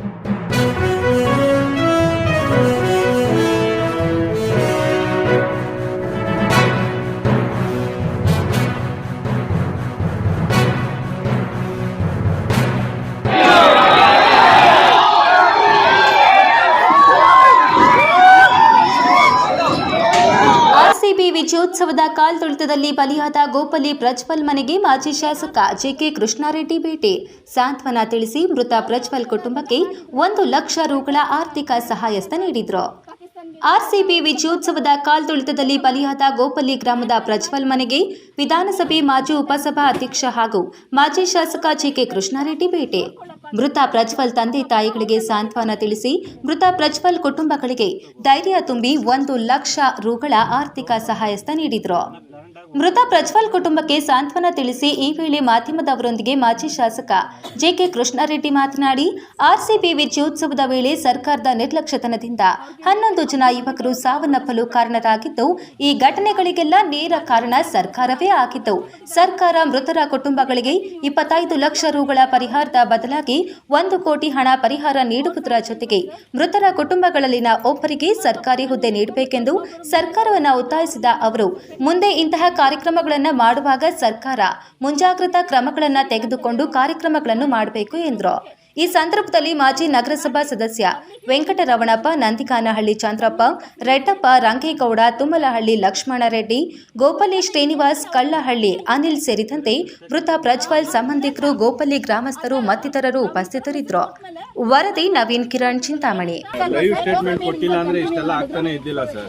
you RCB ವಿಜಯೋತ್ಸವದ ಕಾಲ್ತುಳಿತದಲ್ಲಿ ಬಲಿಯಾದ ಗೋಪಲ್ಲಿ ಪ್ರಜ್ವಲ್ ಮನೆಗೆ ಮಾಜಿ ಶಾಸಕ ಜೆಕೆ ಕೃಷ್ಣಾರೆಡ್ಡಿ ಭೇಟಿ. ಸಾಂತ್ವನ ತಿಳಿಸಿ ಮೃತ ಪ್ರಜ್ವಲ್ ಕುಟುಂಬಕ್ಕೆ ಒಂದು ಲಕ್ಷ ರೂಗಳ ಆರ್ಥಿಕ ಸಹಾಯಸ್ಥ ನೀಡಿದ್ರು. ಆರ್ಸಿಬಿ ವಿಜಯೋತ್ಸವದ ಕಾಲ್ತುಳಿತದಲ್ಲಿ ಬಲಿಯಾದ ಗೋಪಲ್ಲಿ ಗ್ರಾಮದ ಪ್ರಜ್ವಲ್ ಮನೆಗೆ ವಿಧಾನಸಭೆ ಮಾಜಿ ಉಪಸಭಾ ಅಧ್ಯಕ್ಷ ಹಾಗೂ ಮಾಜಿ ಶಾಸಕ ಜಿಕೆ ಕೃಷ್ಣಾರೆಡ್ಡಿ ಭೇಟಿ. ಮೃತ ಪ್ರಜ್ವಲ್ ತಂದೆ ತಾಯಿಗಳಿಗೆ ಸಾಂತ್ವನ ತಿಳಿಸಿ ಮೃತ ಪ್ರಜ್ವಲ್ ಕುಟುಂಬಗಳಿಗೆ ಧೈರ್ಯ ತುಂಬಿ ಒಂದು ಲಕ್ಷ ರುಗಳ ಆರ್ಥಿಕ ಸಹಾಯಸ್ಥ ನೀಡಿದ್ರು. ಮೃತ ಪ್ರಜ್ವಲ್ ಕುಟುಂಬಕ್ಕೆ ಸಾಂತ್ವನ ತಿಳಿಸಿ ಈ ವೇಳೆ ಮಾಧ್ಯಮದವರೊಂದಿಗೆ ಮಾಜಿ ಶಾಸಕ ಜೆಕೆ ಕೃಷ್ಣಾರೆಡ್ಡಿ ಮಾತನಾಡಿ ಆರ್ಸಿಪಿ ವಿಜಯೋತ್ಸವದ ವೇಳೆ ಸರ್ಕಾರದ ನಿರ್ಲಕ್ಷ್ಯತನದಿಂದ ಹನ್ನೊಂದು ಜನ ಯುವಕರು ಸಾವನ್ನಪ್ಪಲು ಕಾರಣರಾಗಿದ್ದು, ಈ ಘಟನೆಗಳಿಗೆಲ್ಲ ನೇರ ಕಾರಣ ಸರ್ಕಾರವೇ ಆಗಿದ್ದು, ಸರ್ಕಾರ ಮೃತರ ಕುಟುಂಬಗಳಿಗೆ ಇಪ್ಪತ್ತೈದು ಲಕ್ಷ ರೂಗಳ ಪರಿಹಾರದ ಬದಲಾಗಿ ಒಂದು ಕೋಟಿ ಹಣ ಪರಿಹಾರ ನೀಡುವುದರ ಜೊತೆಗೆ ಮೃತರ ಕುಟುಂಬಗಳಲ್ಲಿನ ಒಬ್ಬರಿಗೆ ಸರ್ಕಾರಿ ಹುದ್ದೆ ನೀಡಬೇಕೆಂದು ಸರ್ಕಾರವನ್ನು ಒತ್ತಾಯಿಸಿದ ಅವರು, ಮುಂದೆ ಇಂತಹ ಕಾರ್ಯಕ್ರಮಗಳನ್ನು ಮಾಡುವಾಗ ಸರ್ಕಾರ ಮುಂಜಾಗ್ರತಾ ಕ್ರಮಗಳನ್ನು ತೆಗೆದುಕೊಂಡು ಕಾರ್ಯಕ್ರಮಗಳನ್ನು ಮಾಡಬೇಕು ಎಂದರು. ಈ ಸಂದರ್ಭದಲ್ಲಿ ಮಾಜಿ ನಗರಸಭಾ ಸದಸ್ಯ ವೆಂಕಟರಮಣಪ್ಪ ನಂದಿಕಾನಹಳ್ಳಿ ಚಂದ್ರಪ್ಪ ರೆಡ್ಡಪ್ಪ ರಂಗೇಗೌಡ ತುಮ್ಮಲಹಳ್ಳಿ ಲಕ್ಷ್ಮಣರೆಡ್ಡಿ ಗೋಪಲ್ಲಿ ಶ್ರೀನಿವಾಸ್ ಕಳ್ಳಹಳ್ಳಿ ಅನಿಲ್ ಸೇರಿದಂತೆ ಮೃತ ಪ್ರಜ್ವಲ್ ಸಂಬಂಧಿಕರು ಗೋಪಲ್ಲಿ ಗ್ರಾಮಸ್ಥರು ಮತ್ತಿತರರು ಉಪಸ್ಥಿತರಿದ್ದರು. ವರದಿ ನವೀನ್ ಕಿರಣ್ ಚಿಂತಾಮಣಿ. ಸ್ಟೇಟ್ಮೆಂಟ್ ಕೊಟ್ಟಿಲ್ಲ ಅಂದ್ರೆ ಇಷ್ಟೆಲ್ಲ ಆಗ್ತಾನೆ ಇದ್ದಿಲ್ಲ ಸರ್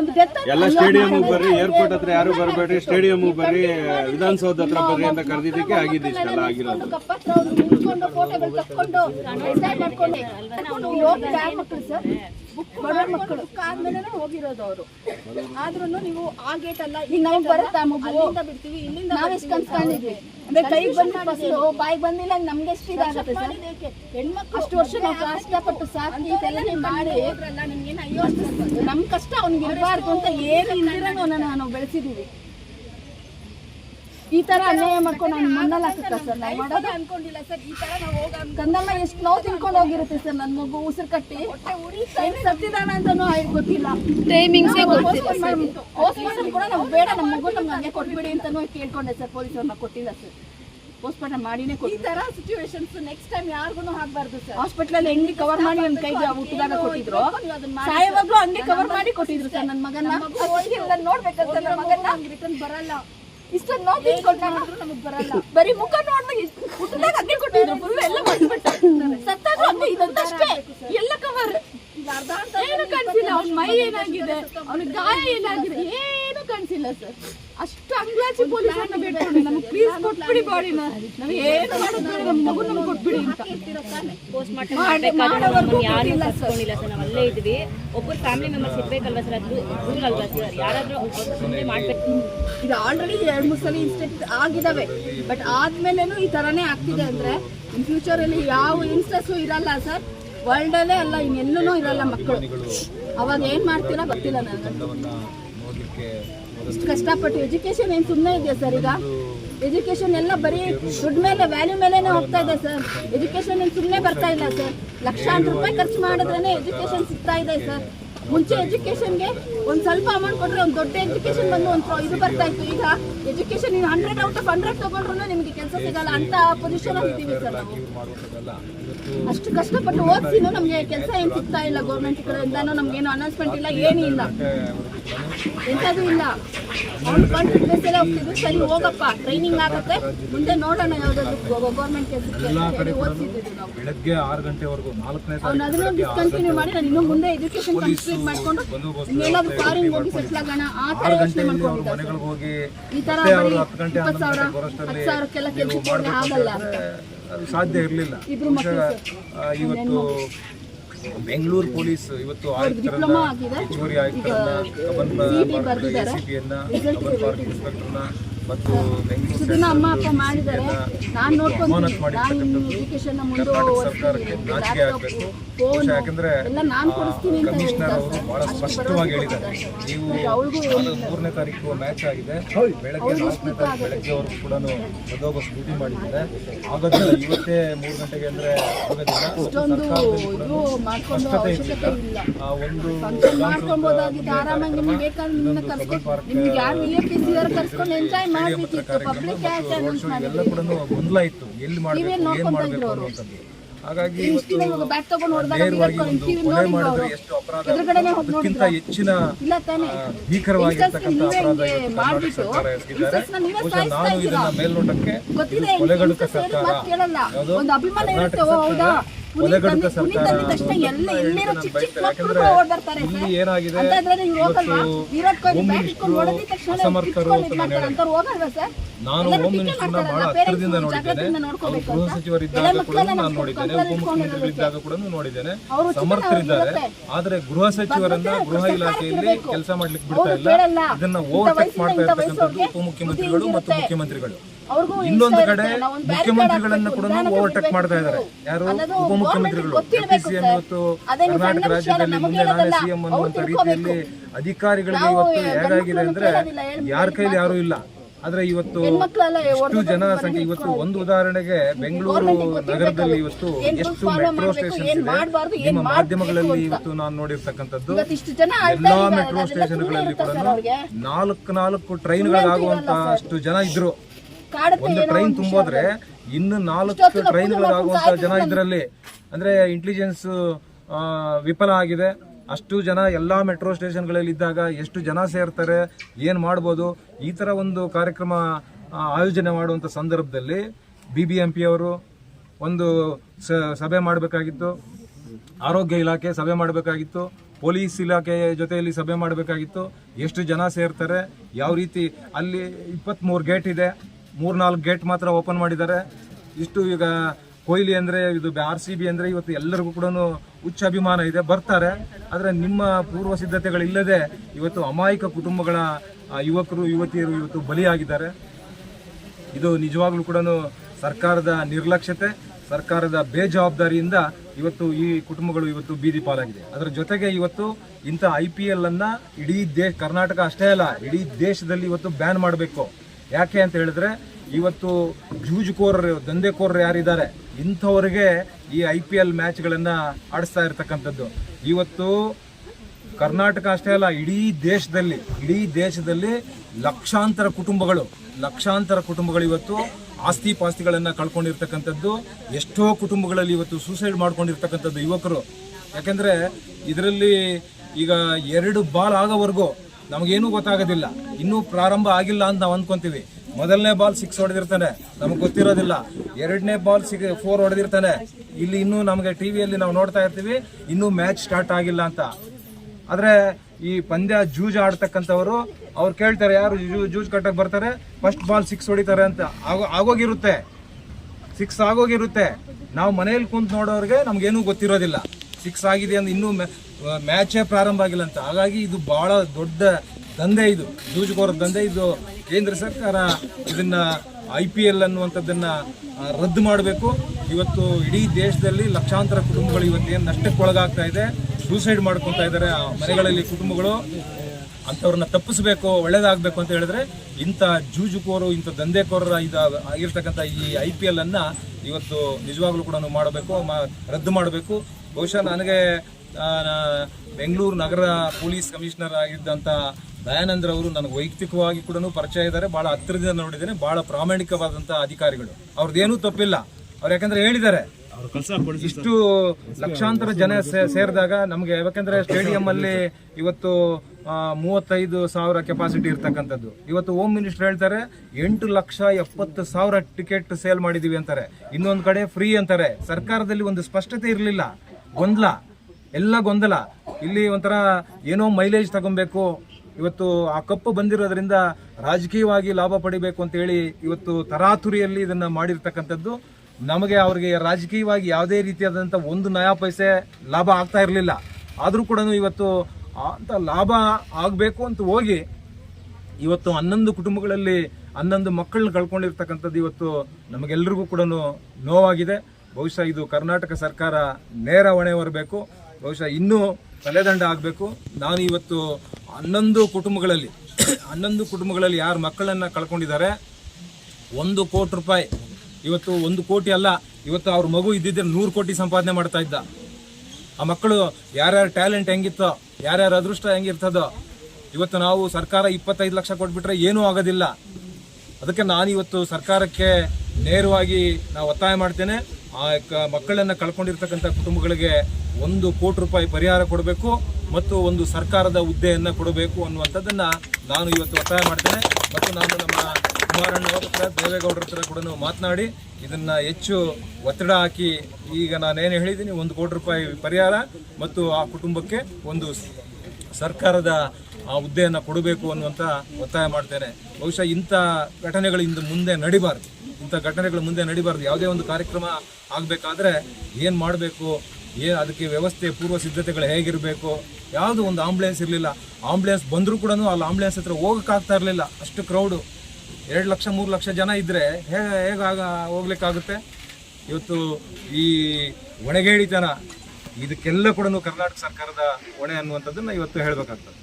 ಒಂದು ಎಲ್ಲ ಸ್ಟೇಡಿಯಂ ಬರ್ರಿ ಏರ್ಪೋರ್ಟ್ ಹತ್ರ ಯಾರು ಬರಬೇಡ್ರಿ ಸ್ಟೇಡಿಯಂ ಬರ್ರಿ ವಿಧಾನಸೌಧ ಹತ್ರ ಬರ್ರಿ ಅಂತ ಕರೆದಿದ್ದಕ್ಕೆ ಆಗಿದೆ ಇಷ್ಟೆಲ್ಲ ಆಗಿರೋದು. ನಿಂತ್ಕೊಂಡು ಫೋಟೋಗಳು ತಕ್ಕೊಂಡು ಡಿಸೈಡ್ ಮಾಡ್ಕೊಂಡು. ಮಕ್ಕಳು ಸರ್ ಬಡ ಮಕ್ಕಳು ಆದ್ಮೇಲೆ ಹೋಗಿರೋದು ಅವರು. ಆದ್ರೂ ನೀವು ಆ ಗೇಟ್ ಅಲ್ಲ ಈಗ ನಮಗೆ ಬರುತ್ತಾ ಮಗು? ಬಿಡ್ತೀವಿ ಇಲ್ಲಿಂದ ಅಂದ್ರೆ ಕೈಗೆ ಬಂದ ಫಸಲು ಬಾಯಿಗೆ ಬಂದಿಲ್ಲ ನಮ್ಗೆ ಎಷ್ಟು ಇದಾಗುತ್ತೆ ಸರ್. ಹೆಣ್ಮಕ್ಳು ಅಷ್ಟು ವರ್ಷ ನಾವು ಕಷ್ಟಪಟ್ಟು ಸಾಕಿ ಇದೆಲ್ಲ ಮಾಡಿ. ನಮ್ ಕಷ್ಟ ಅವ್ನಿಗೆ ಇರಬಾರ್ದು ಅಂತ ಏನು ಇಲ್ಲ ನಾವು ಬೆಳೆಸಿದೀವಿ. ಈ ತರ ಅನ್ಯಾಯ ಮಾಡ್ಕೊಂಡು ನಾನು ಮಣ್ಣಲ್ಲಿ ಹಾಕುತ್ತಾ ಸರ್? ನಾವು ಮಾಡೋದು? ಅನ್ಕೊಂಡಿಲ್ಲ ಸರ್ ಈ ತರ ನಾವು ಹೋಗ ಕಂದಮ್ಮ ಎಷ್ಟು ನೋವು ತಿನ್ಕೊಂಡು ಹೋಗಿರುತ್ತೆ ಸರ್ ನನ್ನ ಮಗು ಉಸಿರು ಕಟ್ಟಿ? ಏನು ಸತ್ತಿದಾನ ಅಂತಾನೂ ಅವ್ರಿಗೆ ಗೊತ್ತಿಲ್ಲ. ಟೈಮಿಂಗ್ಸ್ ಪೋಸ್ಟ್ಮಾರ್ಟಮ್ ಕೂಡ ನಾವು ಬೇಡ ನಮ್ಮ ಮಗು ನಮ್ಗೆ ಹಂಗೆ ಕೊಟ್ಬಿಡಿ ಅಂತಾನೂ ಕೇಳ್ಕೊಂಡೆ ಸರ್ ಪೊಲೀಸರನ್ನ ಕೊಟ್ಟಿಲ್ಲ ಸರ್. ಪೋಸ್ಟ್ಮಾರ್ಟಮ್ ಮಾಡಿನೇ ಕೊಡಿ ಈ ತರ ಸಿಚುವೇಶನ್ಸ್ ನೆಕ್ಸ್ಟ್ ಟೈಮ್ ಯಾರಿಗೂ ಆಗ್ಬಾರ್ದು ಸರ್. ಹಾಸ್ಪಿಟಲ್ ಹೆಂಗೆ ಕವರ್ ಮಾಡಿ ನನ್ನ ಕೈಗೆ ಹುಟ್ಟಿದಾಗ ಕೊಟ್ಟಿದ್ರು? ಸಾಯವಾಗ್ಲೂ ಹಂಗೆ ಕವರ್ ಮಾಡಿ ಕೊಟ್ಟಿದ್ರು ಸರ್ ನನ್ನ ಮಗನ ನೋಡ್ಬೇಕಂತ ನನ್ನ ಮಗನ ರಿಟರ್ನ್ ಬರಲ್ಲ. ಇಷ್ಟೊಂದು ನೋವು ತಿಳ್ಕೊಂಡ್ರು ನಮಗೆ ಬರಲ್ಲ. ಬರೀ ಮುಖ ನೋಡ್ದಾಗ ಹುಟ್ಟಿದಾಗ ಕೊಟ್ಟಿದ್ರು ಫುಲ್ ಎಲ್ಲ ಮಾಡ್ಬಿಟ್ಟ ಸತ್ತಾಗ ಹಂಗೆ ಇದೊಂದಷ್ಟೇ. ಎಲ್ಲ ಕವರ್ ಏನು ಕಾಣಿಸಿಲ್ಲ ಅವ್ನ ಮೈ ಏನಾಗಿದೆ? ಅವ್ನ ಗಾಯ ಏನಾಗಿದೆ? ಏನು ಕಾಣಿಸಿಲ್ಲ ಸರ್. ಅಷ್ಟು ಅಂಗ್ಲಾಚಿ ಪೊಲೀಸರನ್ನ ಬೇಡ್ಕೊಂಡು ನಮ್ಗೆ ಪ್ಲೀಸ್ ಕೊಟ್ಬಿಡಿ ಬಾಡಿನ ಏನು ಮಾಡೋದು ನಮ್ಮ ಮಗು ನಮ್ಗೆ ಕೊಟ್ಬಿಡಿ ಅಂತ. ಮಾಡಬೇಕಾದ್ರೆ ಮಾಡೋವರೆಗೂ ಯಾರು ಸರ್. ನಾವು ಅಲ್ಲೇ ಇದ್ವಿ. ಒಬ್ಬರು ಫ್ಯಾಮಿಲಿ ಮೆಂಬರ್ಸ್ ಇರ್ಬೇಕಲ್ವಾ ಸರ್? ಅದು ಅಲ್ವಾ ಸರ್? ಯಾರಾದ್ರೂ ಸುಮ್ಮನೆ ಮಾಡ್ಬೇಕು. ಇದು ಆಲ್ರೆಡಿ ಎರಡು ಮೂರು ಸಲ ಇನ್ಸಿಡೆಂಟ್ ಆಗಿದಾವೆ. ಬಟ್ ಆದ್ಮೇಲೆನೂ ಈ ತರನೇ ಆಗ್ತಿದೆ ಅಂದ್ರೆ ಇನ್ ಫ್ಯೂಚರ್ ಅಲ್ಲಿ ಯಾವ ಇನ್ಸ್ಟೆನ್ಸು ಇರಲ್ಲ ಸರ್. ವರ್ಲ್ಡ್ ಅಲ್ಲೇ ಅಲ್ಲ ಇನ್ನೆಲ್ಲೂ ಇರಲ್ಲ ಮಕ್ಕಳು. ಅವಾಗ ಏನ್ ಮಾಡ್ತೀರಾ ಗೊತ್ತಿಲ್ಲ ನನಗೆ. ಇಷ್ಟು ಕಷ್ಟಪಟ್ಟು ಎಜುಕೇಶನ್ ಏನು ಸುಮ್ಮನೆ ಇದೆಯಾ ಸರ್ ಈಗ? ಎಜುಕೇಶನ್ ಎಲ್ಲ ಬರೀ ದುಡ್ಡು ಮೇಲೆ ವ್ಯಾಲ್ಯೂ ಮೇಲೆನೆ ಹೋಗ್ತಾ ಇದೆ ಸರ್ ಎಜುಕೇಶನ್ ಏನು ಸುಮ್ಮನೆ ಬರ್ತಾ ಇಲ್ಲ ಸರ್ ಲಕ್ಷಾಂತರ ರೂಪಾಯಿ ಖರ್ಚು ಮಾಡಿದ್ರೇನೆ ಎಜುಕೇಶನ್ ಸಿಗ್ತಾ ಇದೆ ಸರ್ ಮುಂಚೆ ಎಜುಕೇಶನ್ಗೆ ಒಂದು ಸ್ವಲ್ಪ ಅಮೌಂಟ್ ಕೊಟ್ಟರೆ ಒಂದು ದೊಡ್ಡ ಎಜುಕೇಶನ್ ಬಂದು ಒಂದು ಇದು ಬರ್ತಾ ಇತ್ತು. ಈಗ ಎಜುಕೇಶನ್ ನೀವು ಹಂಡ್ರೆಡ್ ಔಟ್ ಆಫ್ ಹಂಡ್ರೆಡ್ ತಗೊಂಡ್ರು ನಿಮಗೆ ಕೆಲಸ ಸಿಗಲ್ಲ. ಅಂತ ಪೊಸಿಷನ್ ಅಲ್ಲಿ ಇದ್ದೀವಿ ಸರ್ ನಾವು. ಅಷ್ಟು ಕಷ್ಟಪಟ್ಟು ಓದಿಸಿನೂ ನಮಗೆ ಕೆಲಸ ಏನು ಸಿಗ್ತಾ ಇಲ್ಲ ಗೌರ್ಮೆಂಟ್ ಕಡೆಯಿಂದನೂ ನಮಗೇನು ಅನೌನ್ಸ್ಮೆಂಟ್ ಇಲ್ಲ ಏನೂ ಇಲ್ಲ. ಎಂಥದ್ದು ಇಲ್ಲ. ಅವ್ನು ಬಂದು ಬೇಸಲ್ಲೇ ಹೋಗ್ತಿದ್ರು. ಸರಿ ಹೋಗಪ್ಪ. ಟ್ರೈನಿಂಗ್ ಆಗುತ್ತೆ. ಮುಂದೆ ನೋಡೋಣ ಯಾವುದಾದ್ರು ಗೌರ್ಮೆಂಟ್ ಕೆಲಸಕ್ಕೆ ಓದಿಸಿದ್ದೀವಿ ನಾವು. ಬೆಳಗ್ಗೆ ಆರು ಗಂಟೆವರೆಗೂ ನಾಲ್ಕನೇ ಅವ್ನು ಅದನ್ನ ಡಿಸ್ಕಂಟಿನ್ಯೂ ಮಾಡಿ ನಾನು ಇನ್ನು ಮುಂದೆ ಎಜುಕೇಶನ್ ಕಂಪ್ಲೀಟ್ ಮಾಡ್ಕೊಂಡು ಫಾರಿನ್ ಹೋಗಿ ಸೆಟ್ಲ್ ಆಗೋಣ ಆ ಯೋಚನೆ ಈ ತರ ಬರೀ ಇಪ್ಪತ್ತು ಸಾವಿರ ಹತ್ತು ಸಾವಿರಕ್ಕೆಲ್ಲ ಕೆಲಸಕ್ಕೆ ಆಗಲ್ಲ ಸಾಧ್ಯ ಇರಲಿಲ್ಲ. ಇವತ್ತು ಬೆಂಗಳೂರು ಪೊಲೀಸ್ ಇವತ್ತು ಆಯುಕ್ತರನ್ನ ಹೆಚ್ಚುವರಿ ಆಯುಕ್ತರನ್ನ ಕಬ್ಬನ್. ಎಸಿಪಿಯನ್ನ ಕಬ್ಬನ್ ಪಾರ್ಕ್ ಇನ್ಸ್ಪೆಕ್ಟರ್ನ ಮತ್ತು ಅಮ್ಮ ಅಪ್ಪ ಮಾಡಿದ್ದಾರೆ. ನಾನು ಅಮಾನತ್ ನಾನು ಎಜುಕೇಶನ್ ಮುಂದೆ ಸರ್ಕಾರಕ್ಕೆ ನಾಚಿಕೆ ಆಗಬೇಕು. ಫೋನ್ ಎಲ್ಲ ನಾನು ಕೊಡಿಸ್ತೀನಿ ಅಂತ ಕಮಿಷನರ್ ಅವರು ಬಹಳ ಸ್ಪಷ್ಟವಾಗಿ ಹೇಳಿದ್ದಾರೆ. ನೀವು ಒಂದು ಮೂರನೇ ತಾರೀಕು ಮ್ಯಾಚ್ ಆಗಿದೆ. ಬೆಳಗ್ಗೆ ನಾಲ್ಕನೇ ತಾರೀಕು ಬೆಳಗ್ಗೆ ಅವರು ಕೂಡ ಬಂದೋಬಸ್ತ್ ಡ್ಯೂಟಿ ಮಾಡಿದ್ದಾರೆ. ಆಗೋದಿಲ್ಲ ಇವತ್ತೇ ಮೂರು ಗಂಟೆಗೆ ಅಂದ್ರೆ ಆಗೋದಿಲ್ಲ ಒಂದು ಮಾಡ್ಕೊಬೋದಾಗಿತ್ತು ಆರಾಮಾಗಿ ನಿಮ್ಗೆ ಬೇಕಾದ್ರೆ ಕರ್ಕೊಂಡು ನಿಮ್ಗೆ ಯಾರು ಎಂಜಾಯ್ ಮಾಡ್ಬೇಕಿತ್ತು ಪಬ್ಲಿಕ್ ಯಾಕೆ ಅನೌನ್ಸ್ ಎಲ್ಲ ಮಾಡಿದ್ರು. ಕೂಡ ಗೊಂದಲ ಇತ್ತು. ಎಲ್ಲಿ ಮಾಡಬೇಕು ಏನ್ ಮಾಡಬೇಕು ಅನ್ನುವಂಥದ್ದು ಹಾಗಾಗಿ ಬ್ಯಾಟ್ ತಗೊಂಡು ಎಷ್ಟು ಅಪರಾಧ ಅದಕ್ಕಿಂತ ಹೆಚ್ಚಿನ ಭೀಕರವಾಗಿರ್ತಕ್ಕಂಥ ಅಪರಾಧ ಮಾಡ್ಬಿಟ್ಟು ಬಹುಶಃ ನಾನು ಇದನ್ನ ಮೇಲ್ನೋಟಕ್ಕೆ ಹೇಳಿ ಸರ್ಕಾರ? ಒಂದು ಅಭಿಮಾನ ಇರುತ್ತೆ ಹೌದಾ? ಇಲ್ಲಿ ಏನಾಗಿದೆ? ಅಸಮರ್ಥರು ನಾನು ಹೋಮ್ ಮಿನಿಸ್ಟರ್ನ ಬಹಳ ಹತ್ತಿರದಿಂದ ನೋಡಿದ್ದೇನೆ. ಗೃಹ. ಸಚಿವರಿದ್ದಾಗ ಕೂಡ ನಾನು ನೋಡಿದ್ದೇನೆ. ಉಪಮುಖ್ಯಮಂತ್ರಿಗಳಿದ್ದಾಗ ಕೂಡ ನೋಡಿದ್ದೇನೆ. ಸಮರ್ಥರಿದ್ದಾರೆ. ಆದ್ರೆ ಗೃಹ ಸಚಿವರನ್ನ ಗೃಹ ಇಲಾಖೆಯಲ್ಲಿ ಕೆಲಸ ಮಾಡ್ಲಿಕ್ಕೆ ಬಿಡ್ತಾ ಇಲ್ಲ. ಇದನ್ನ ಓವರ್ ಓವರ್ಟೇಕ್ ಮಾಡ್ತಾ ಇರ್ತಕ್ಕಂಥದ್ದು ಉಪಮುಖ್ಯಮಂತ್ರಿಗಳು ಮತ್ತು ಮುಖ್ಯಮಂತ್ರಿಗಳು. ಇನ್ನೊಂದು ಕಡೆ ಮುಖ್ಯಮಂತ್ರಿಗಳನ್ನ ಕೂಡ ಓವರ್ಟೇಕ್ ಮಾಡ್ತಾ ಇದ್ದಾರೆ. ಯಾರು? ಉಪಮುಖ್ಯಮಂತ್ರಿಗಳು. ಸಿಎಂ. ಇವತ್ತು ಕರ್ನಾಟಕ ರಾಜ್ಯದಲ್ಲಿ ಮುಂದೆ ನಾನೇ. ಸಿಎಂ ಅನ್ನುವಂತ. ರೀತಿಯಲ್ಲಿ ಅಧಿಕಾರಿಗಳಿಗೆ ಇವತ್ತು ಹೇಗಾಗಿದೆ ಅಂದ್ರೆ ಯಾರ ಕೈಲಿ ಯಾರು ಇಲ್ಲ. ಆದ್ರೆ ಇವತ್ತು ಎಷ್ಟು ಜನ ಸಂಖ್ಯೆ ಇವತ್ತು ಒಂದು ಉದಾಹರಣೆಗೆ ಬೆಂಗಳೂರು ನಗರದಲ್ಲಿ ಇವತ್ತು ಎಷ್ಟು ಮೆಟ್ರೋ ಸ್ಟೇಷನ್ ಇದೆ? ನಿಮ್ಮ ಮಾಧ್ಯಮಗಳಲ್ಲಿ ಇವತ್ತು ನಾನು ನೋಡಿರ್ತಕ್ಕಂಥದ್ದು ಎಲ್ಲಾ ಮೆಟ್ರೋ ಸ್ಟೇಷನ್ಗಳಲ್ಲಿ ಕೂಡ ನಾಲ್ಕು ನಾಲ್ಕು ಟ್ರೈನ್ಗಳಾಗುವಂತ ಅಷ್ಟು ಜನ ಇದ್ರು. ಒಂದು ಟ್ರೈನ್ ತುಂಬೋದ್ರೆ ಇನ್ನು ನಾಲ್ಕು ಟ್ರೈನ್ಗಳಾಗುವಂತ ಜನ ಇದರಲ್ಲಿ ಅಂದ್ರೆ ಇಂಟೆಲಿಜೆನ್ಸ್ ವಿಫಲ ಆಗಿದೆ. ಅಷ್ಟು ಜನ ಎಲ್ಲಾ ಮೆಟ್ರೋ ಸ್ಟೇಷನ್ಗಳಲ್ಲಿ ಇದ್ದಾಗ ಎಷ್ಟು ಜನ ಸೇರ್ತಾರೆ ಏನ್ ಮಾಡ್ಬೋದು? ಈ ತರ ಒಂದು ಕಾರ್ಯಕ್ರಮ ಆಯೋಜನೆ ಮಾಡುವಂತ ಸಂದರ್ಭದಲ್ಲಿ ಬಿ ಬಿ ಎಂ ಪಿ ಅವರು ಒಂದು ಸ- ಸಭೆ ಮಾಡಬೇಕಾಗಿತ್ತು. ಆರೋಗ್ಯ ಇಲಾಖೆ ಸಭೆ ಮಾಡಬೇಕಾಗಿತ್ತು. ಪೊಲೀಸ್ ಇಲಾಖೆ ಜೊತೆಯಲ್ಲಿ ಸಭೆ ಮಾಡಬೇಕಾಗಿತ್ತು. ಎಷ್ಟು ಜನ ಸೇರ್ತಾರೆ? ಯಾವ ರೀತಿ? ಅಲ್ಲಿ ಇಪ್ಪತ್ತ್ಮೂರು ಗೇಟ್ ಇದೆ. ಮೂರ್ನಾಲ್ಕು ಗೇಟ್ ಮಾತ್ರ ಓಪನ್ ಮಾಡಿದ್ದಾರೆ. ಇಷ್ಟು ಈಗ ಕೊಹ್ಲಿ ಅಂದರೆ, ಇದು ಆರ್ ಸಿ ಬಿ ಅಂದರೆ ಇವತ್ತು ಎಲ್ಲರಿಗೂ ಕೂಡ ಉಚ್ಚ ಅಭಿಮಾನ ಇದೆ. ಬರ್ತಾರೆ. ಆದರೆ ನಿಮ್ಮ ಪೂರ್ವ ಸಿದ್ಧತೆಗಳಿಲ್ಲದೆ ಇವತ್ತು ಅಮಾಯಕ ಕುಟುಂಬಗಳ ಯುವಕರು, ಯುವತಿಯರು ಇವತ್ತು ಬಲಿಯಾಗಿದ್ದಾರೆ. ಇದು ನಿಜವಾಗ್ಲೂ ಕೂಡ ಸರ್ಕಾರದ ನಿರ್ಲಕ್ಷ್ಯತೆ, ಸರ್ಕಾರದ ಬೇಜವಾಬ್ದಾರಿಯಿಂದ ಇವತ್ತು ಈ ಕುಟುಂಬಗಳು ಇವತ್ತು ಬೀದಿ ಪಾಲಾಗಿದೆ. ಅದರ ಜೊತೆಗೆ ಇವತ್ತು ಇಂಥ ಐ ಪಿ ಎಲ್ ಅನ್ನ ಇಡೀ ದೇಶ ಕರ್ನಾಟಕ ಅಷ್ಟೇ ಅಲ್ಲ, ಇಡೀ ದೇಶದಲ್ಲಿ ಇವತ್ತು ಬ್ಯಾನ್ ಮಾಡಬೇಕು. ಯಾಕೆ ಅಂತ ಹೇಳಿದ್ರೆ ಇವತ್ತು ಜೂಜುಕೋರರು, ದಂಧೆಕೋರರು ಯಾರಿದ್ದಾರೆ? ಇಂಥವರಿಗೆ ಈ ಐ ಪಿ ಎಲ್ ಮ್ಯಾಚ್ಗಳನ್ನು ಆಡಿಸ್ತಾ ಇರ್ತಕ್ಕಂಥದ್ದು. ಇವತ್ತು ಕರ್ನಾಟಕ ಅಷ್ಟೇ ಅಲ್ಲ, ಇಡೀ ದೇಶದಲ್ಲಿ ಇಡೀ ದೇಶದಲ್ಲಿ ಲಕ್ಷಾಂತರ ಕುಟುಂಬಗಳು ಲಕ್ಷಾಂತರ ಕುಟುಂಬಗಳು ಇವತ್ತು ಆಸ್ತಿ ಪಾಸ್ತಿಗಳನ್ನು ಕಳ್ಕೊಂಡಿರ್ತಕ್ಕಂಥದ್ದು, ಎಷ್ಟೋ ಕುಟುಂಬಗಳಲ್ಲಿ ಇವತ್ತು ಸೂಸೈಡ್ ಮಾಡ್ಕೊಂಡಿರ್ತಕ್ಕಂಥದ್ದು ಯುವಕರು. ಯಾಕೆಂದ್ರೆ ಇದರಲ್ಲಿ ಈಗ ಎರಡು ಬಾಲ್ ಆಗೋವರೆಗೂ ನಮಗೇನೂ ಗೊತ್ತಾಗೋದಿಲ್ಲ. ಇನ್ನೂ ಪ್ರಾರಂಭ ಆಗಿಲ್ಲ ಅಂತ ನಾವು ಅಂದ್ಕೊಂತೀವಿ ಮೊದಲನೇ ಬಾಲ್ ಸಿಕ್ಸ್ ಹೊಡೆದಿರ್ತಾನೆ. ನಮಗೆ ಗೊತ್ತಿರೋದಿಲ್ಲ. ಎರಡನೇ ಬಾಲ್ ಸಿಕ್ ಫೋರ್ ಹೊಡೆದಿರ್ತಾನೆ. ಇಲ್ಲಿ ಇನ್ನೂ ನಮಗೆ ಟಿ ವಿಯಲ್ಲಿ ನಾವು ನೋಡ್ತಾ ಇರ್ತೀವಿ. ಇನ್ನೂ ಮ್ಯಾಚ್ ಸ್ಟಾರ್ಟ್ ಆಗಿಲ್ಲ ಅಂತ. ಆದರೆ ಈ ಪಂದ್ಯ ಜೂಜ್ ಆಡ್ತಕ್ಕಂಥವ್ರು, ಅವ್ರು ಕೇಳ್ತಾರೆ, ಯಾರು ಜೂಜ್ ಕಟ್ಟಕ್ಕೆ ಬರ್ತಾರೆ? ಫಸ್ಟ್ ಬಾಲ್ ಸಿಕ್ಸ್ ಹೊಡಿತಾರೆ ಅಂತ. ಆಗೋ, ಆಗೋಗಿರುತ್ತೆ. ಸಿಕ್ಸ್ ಆಗೋಗಿರುತ್ತೆ. ನಾವು ಮನೆಯಲ್ಲಿ ಕುಂತು ನೋಡೋರಿಗೆ ನಮಗೇನೂ ಗೊತ್ತಿರೋದಿಲ್ಲ. ಸಿಕ್ಸ್ ಆಗಿದೆ ಅಂದ್ರೆ ಇನ್ನೂ ಮ್ಯಾಚೇ ಪ್ರಾರಂಭ ಆಗಿಲ್ಲ ಅಂತ. ಹಾಗಾಗಿ ಇದು ಬಹಳ ದೊಡ್ಡ ದಂಧೆ ಇದು. ಜೂಜುಗೋರ ದಂಧೆ ಇದು. ಕೇಂದ್ರ ಸರ್ಕಾರ ಇದನ್ನ ಐ ಪಿ ಎಲ್ ಅನ್ನುವಂಥದ್ದನ್ನ ರದ್ದು ಮಾಡಬೇಕು. ಇವತ್ತು ಇಡೀ ದೇಶದಲ್ಲಿ ಲಕ್ಷಾಂತರ ಕುಟುಂಬಗಳು ಇವತ್ತೇನು ನಷ್ಟಕ್ಕೊಳಗಾಗ್ತಾ ಇದೆ. ಸೂಸೈಡ್ ಮಾಡ್ಕೊತಾ ಇದ್ದಾರೆ ಆ ಮನೆಗಳಲ್ಲಿ ಕುಟುಂಬಗಳು. ಅಂಥವ್ರನ್ನ ತಪ್ಪಿಸಬೇಕು, ಒಳ್ಳೇದಾಗಬೇಕು ಅಂತ ಹೇಳಿದ್ರೆ ಇಂಥ ಜೂಜುಕೋರು, ಇಂಥ ದಂಧೆಕೋರರ ಇದು ಆಗಿರ್ತಕ್ಕಂಥ ಈ ಐ ಪಿ ಎಲ್ ಅನ್ನ ಇವತ್ತು ನಿಜವಾಗ್ಲೂ ಕೂಡ ಮಾಡಬೇಕು ರದ್ದು ಮಾಡಬೇಕು. ಬಹುಶಃ ನನಗೆ ಬೆಂಗಳೂರು ನಗರ ಪೊಲೀಸ್ ಕಮಿಷನರ್ ಆಗಿದ್ದಂಥ ದಯಾನಂದ್ರ ಅವರು ನನಗೆ ವೈಯಕ್ತಿಕವಾಗಿ ಕೂಡ ಪರಿಚಯ ಇದ್ದಾರೆ. ಬಹಳ ಹತ್ತಿರದಿಂದ ನೋಡಿದ್ದೇನೆ. ಬಹಳ ಪ್ರಾಮಾಣಿಕವಾದಂಥ ಅಧಿಕಾರಿಗಳು. ಅವ್ರದ್ದೇನೂ ತಪ್ಪಿಲ್ಲ. ಅವ್ರು ಯಾಕಂದ್ರೆ ಹೇಳಿದ್ದಾರೆ ಇಷ್ಟು ಲಕ್ಷಾಂತರ ಜನ ಸೇ- ಸೇರಿದಾಗ ನಮಗೆ ಯಾಕಂದ್ರೆ ಸ್ಟೇಡಿಯಂ ಅಲ್ಲಿ ಇವತ್ತು ಮೂವತ್ತೈದು ಸಾವಿರ ಕೆಪಾಸಿಟಿ ಇರ್ತಕ್ಕಂಥದ್ದು. ಇವತ್ತು ಹೋಮ್ ಮಿನಿಸ್ಟರ್ ಹೇಳ್ತಾರೆ ಎಂಟು ಲಕ್ಷ ಎಪ್ಪತ್ತು ಸಾವಿರ ಟಿಕೆಟ್ ಸೇಲ್ ಮಾಡಿದೀವಿ ಅಂತಾರೆ. ಇನ್ನೊಂದು ಕಡೆ ಫ್ರೀ ಅಂತಾರೆ. ಸರ್ಕಾರದಲ್ಲಿ ಒಂದು ಸ್ಪಷ್ಟತೆ ಇರಲಿಲ್ಲ. ಗೊಂದಲ, ಎಲ್ಲ ಗೊಂದಲ. ಇಲ್ಲಿ ಒಂಥರ ಏನೋ ಮೈಲೇಜ್ ತಗೊಬೇಕು. ಇವತ್ತು ಆ ಕಪ್ಪು ಬಂದಿರೋದ್ರಿಂದ ರಾಜಕೀಯವಾಗಿ ಲಾಭ ಪಡಿಬೇಕು ಅಂತ ಹೇಳಿ ಇವತ್ತು ತರಾತುರಿಯಲ್ಲಿ ಇದನ್ನ ಮಾಡಿರ್ತಕ್ಕಂಥದ್ದು. ನಮಗೆ ಅವರಿಗೆ ರಾಜಕೀಯವಾಗಿ ಯಾವುದೇ ರೀತಿಯಾದಂಥ ಒಂದು ನಯಾ ಪೈಸೆ ಲಾಭ ಆಗ್ತಾ ಇರಲಿಲ್ಲ. ಆದರೂ ಕೂಡ ಇವತ್ತು ಅಂತ ಲಾಭ ಆಗಬೇಕು ಅಂತ ಹೋಗಿ ಇವತ್ತು ಹನ್ನೊಂದು ಕುಟುಂಬಗಳಲ್ಲಿ ಹನ್ನೊಂದು ಮಕ್ಕಳನ್ನ ಕಳ್ಕೊಂಡಿರ್ತಕ್ಕಂಥದ್ದು ಇವತ್ತು ನಮಗೆಲ್ಲರಿಗೂ ಕೂಡ ನೋವಾಗಿದೆ. ಬಹುಶಃ ಇದು ಕರ್ನಾಟಕ ಸರ್ಕಾರ ನೇರ ಹೊಣೆ ಬರಬೇಕು ಬಹುಶಃ ಇನ್ನೂ ತಲೆದಂಡ ಆಗಬೇಕು. ನಾನು ಇವತ್ತು ಹನ್ನೊಂದು ಕುಟುಂಬಗಳಲ್ಲಿ ಹನ್ನೊಂದು ಕುಟುಂಬಗಳಲ್ಲಿ ಯಾರು ಮಕ್ಕಳನ್ನು ಕಳ್ಕೊಂಡಿದ್ದಾರೆ, ಒಂದು ಕೋಟಿ ರೂಪಾಯಿ, ಇವತ್ತು ಒಂದು ಕೋಟಿ ಅಲ್ಲ, ಇವತ್ತು ಅವ್ರ ಮಗು ಇದ್ದಿದ್ದರೆ ನೂರು ಕೋಟಿ ಸಂಪಾದನೆ ಮಾಡ್ತಾ ಇದ್ದ. ಆ ಮಕ್ಕಳು ಯಾರ್ಯಾರ ಟ್ಯಾಲೆಂಟ್ ಹೆಂಗಿತ್ತೋ, ಯಾರ್ಯಾರ ಅದೃಷ್ಟ ಹೆಂಗಿರ್ತದೋ, ಇವತ್ತು ನಾವು ಸರ್ಕಾರ ಇಪ್ಪತ್ತೈದು ಲಕ್ಷ ಕೊಟ್ಬಿಟ್ರೆ ಏನೂ ಆಗೋದಿಲ್ಲ. ಅದಕ್ಕೆ ನಾನು ಇವತ್ತು ಸರ್ಕಾರಕ್ಕೆ ನೇರವಾಗಿ ನಾವು ಒತ್ತಾಯ ಮಾಡ್ತೇನೆ. ಆ ಮಕ್ಕಳನ್ನು ಕಳ್ಕೊಂಡಿರ್ತಕ್ಕಂಥ ಕುಟುಂಬಗಳಿಗೆ ಒಂದು ಕೋಟಿ ರೂಪಾಯಿ ಪರಿಹಾರ ಕೊಡಬೇಕು ಮತ್ತು ಒಂದು ಸರ್ಕಾರದ ಹುದ್ದೆಯನ್ನು ಕೊಡಬೇಕು ಅನ್ನುವಂಥದ್ದನ್ನು ನಾನು ಇವತ್ತು ಒತ್ತಾಯ ಮಾಡ್ತೇನೆ. ಮತ್ತು ನಾನು ನಮ್ಮ ಕುಮಾರಣ್ಣ ಹತ್ರ ದೇವೇಗೌಡರ ಹತ್ರ ಕೂಡ ಮಾತನಾಡಿ ಇದನ್ನು ಹೆಚ್ಚು ಒತ್ತಡ ಹಾಕಿ ಈಗ ನಾನೇನು ಹೇಳಿದ್ದೀನಿ ಒಂದು ಕೋಟಿ ರೂಪಾಯಿ ಪರಿಹಾರ ಮತ್ತು ಆ ಕುಟುಂಬಕ್ಕೆ ಒಂದು ಸರ್ಕಾರದ ಆ ಹುದ್ದೆಯನ್ನು ಕೊಡಬೇಕು ಅನ್ನುವಂಥ ಒತ್ತಾಯ ಮಾಡ್ತೇನೆ. ಬಹುಶಃ ಇಂಥ ಘಟನೆಗಳು ಇಂದು ಮುಂದೆ ನಡಿಬಾರ್ದು. ಇಂಥ ಘಟನೆಗಳು ಮುಂದೆ ನಡಿಬಾರ್ದು. ಯಾವುದೇ ಒಂದು ಕಾರ್ಯಕ್ರಮ ಆಗಬೇಕಾದ್ರೆ ಏನು ಮಾಡಬೇಕು ಏನು ಅದಕ್ಕೆ ವ್ಯವಸ್ಥೆ, ಪೂರ್ವ ಸಿದ್ಧತೆಗಳು ಹೇಗಿರಬೇಕು, ಯಾವುದು ಒಂದು ಆಂಬುಲೆನ್ಸ್ ಇರಲಿಲ್ಲ. ಆಂಬುಲೆನ್ಸ್ ಬಂದರೂ ಕೂಡ ಅಲ್ಲಿ ಆಂಬುಲೆನ್ಸ್ ಹತ್ರ ಹೋಗೋಕ್ಕಾಗ್ತಾ ಇರಲಿಲ್ಲ. ಅಷ್ಟು ಕ್ರೌಡು ಎರಡು ಲಕ್ಷ, ಮೂರು ಲಕ್ಷ ಜನ ಇದ್ದರೆ ಹೇಗೆ ಹೇಗಾಗ ಹೋಗ್ಲಿಕ್ಕಾಗುತ್ತೆ? ಇವತ್ತು ಈ ಒಣಗೇಡಿತನ, ಇದಕ್ಕೆಲ್ಲ ಕೂಡ ಕರ್ನಾಟಕ ಸರ್ಕಾರದ ಹೊಣೆ ಅನ್ನುವಂಥದ್ದನ್ನು ಇವತ್ತು ಹೇಳಬೇಕಾಗ್ತದೆ.